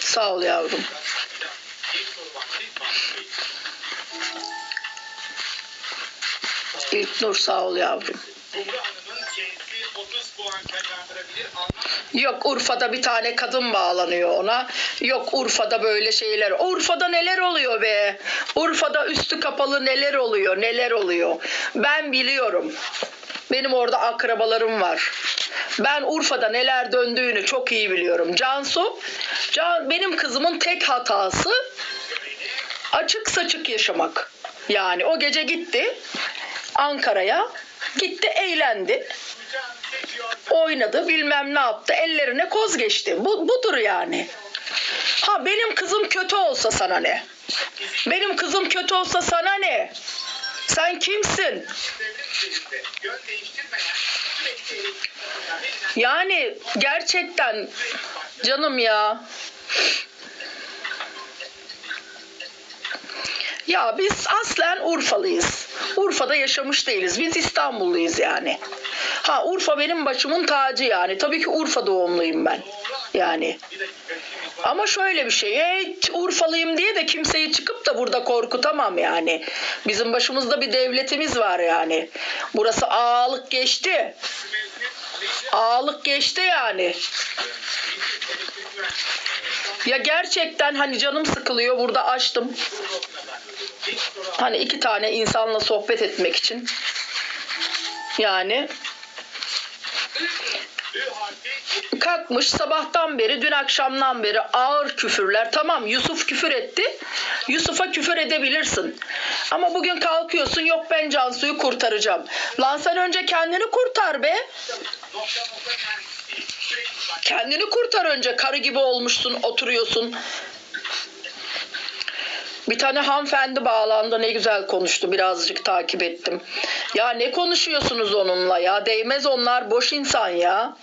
Sağ ol yavrum. İlknur sağ ol yavrum. Yok Urfa'da bir tane kadın bağlanıyor ona. Yok Urfa'da böyle şeyler. Urfa'da neler oluyor be? Urfa'da üstü kapalı neler oluyor? Neler oluyor? Ben biliyorum. Benim orada akrabalarım var. Ben Urfa'da neler döndüğünü çok iyi biliyorum. Cansu, Can, benim kızımın tek hatası açık saçık yaşamak. Yani o gece gitti Ankara'ya. Gitti eğlendi. Oynadı bilmem ne yaptı. Ellerine koz geçti. Bu, budur yani. Ha benim kızım kötü olsa sana ne? Benim kızım kötü olsa sana ne? Sen kimsin? Yani gerçekten canım ya. Ya biz aslen Urfalıyız. Urfa'da yaşamış değiliz. Biz İstanbulluyuz yani. Ha Urfa benim başımın tacı yani. Tabii ki Urfa doğumluyum ben. Yani. Ama şöyle bir şey. Hey, Urfalıyım diye de kimseyi çıkıp da burada korkutamam yani. Bizim başımızda bir devletimiz var yani. Burası ağalık geçti. Ağalık geçti yani. Ya gerçekten hani canım sıkılıyor burada açtım. Hani iki tane insanla sohbet etmek için. Yani kalkmış sabahtan beri dün akşamdan beri ağır küfürler. Tamam Yusuf küfür etti. Yusuf'a küfür edebilirsin. Ama bugün kalkıyorsun yok ben Cansu'yu kurtaracağım. Lan sen önce kendini kurtar be. Kendini kurtar önce. Karı gibi olmuşsun, oturuyorsun. Bir tane hanımefendi bağlandı ne güzel konuştu birazcık takip ettim. Ya ne konuşuyorsunuz onunla ya değmez onlar boş insan ya.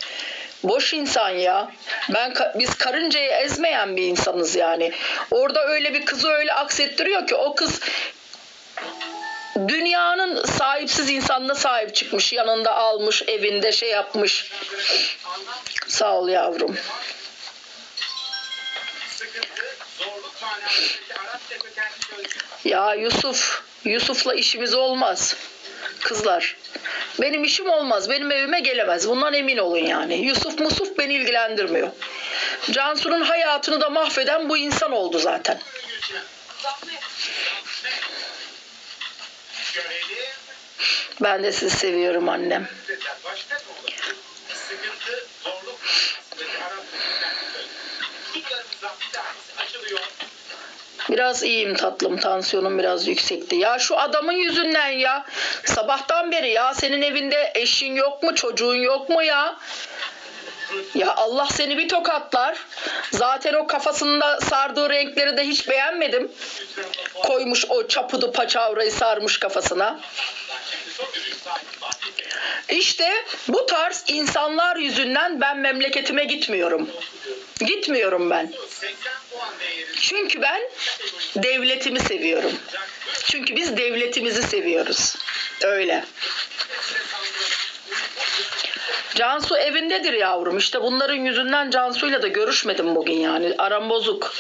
Boş insan ya. Ben biz karıncayı ezmeyen bir insanız yani. Orada öyle bir kızı öyle aksettiriyor ki o kız dünyanın sahipsiz insanına sahip çıkmış. Yanında almış, evinde şey yapmış. Sağ ol yavrum. Ya Yusuf, Yusuf'la işimiz olmaz. Kızlar. Benim işim olmaz. Benim evime gelemez. Bundan emin olun yani. Yusuf Musuf beni ilgilendirmiyor. Cansu'nun hayatını da mahveden bu insan oldu zaten. Ben de sizi seviyorum annem. Biraz iyiyim tatlım. Tansiyonum biraz yüksekti. Ya şu adamın yüzünden ya. Sabahtan beri ya senin evinde eşin yok mu? Çocuğun yok mu ya? Ya Allah seni bir tokatlar. Zaten o kafasında sardığı renkleri de hiç beğenmedim. Koymuş o çapudu paçavrayı sarmış kafasına. İşte bu tarz insanlar yüzünden ben memleketime gitmiyorum. Gitmiyorum ben. Çünkü ben devletimi seviyorum. Çünkü biz devletimizi seviyoruz. Öyle. Cansu evindedir yavrum. İşte bunların yüzünden Cansu'yla da görüşmedim bugün yani. Aram bozuk.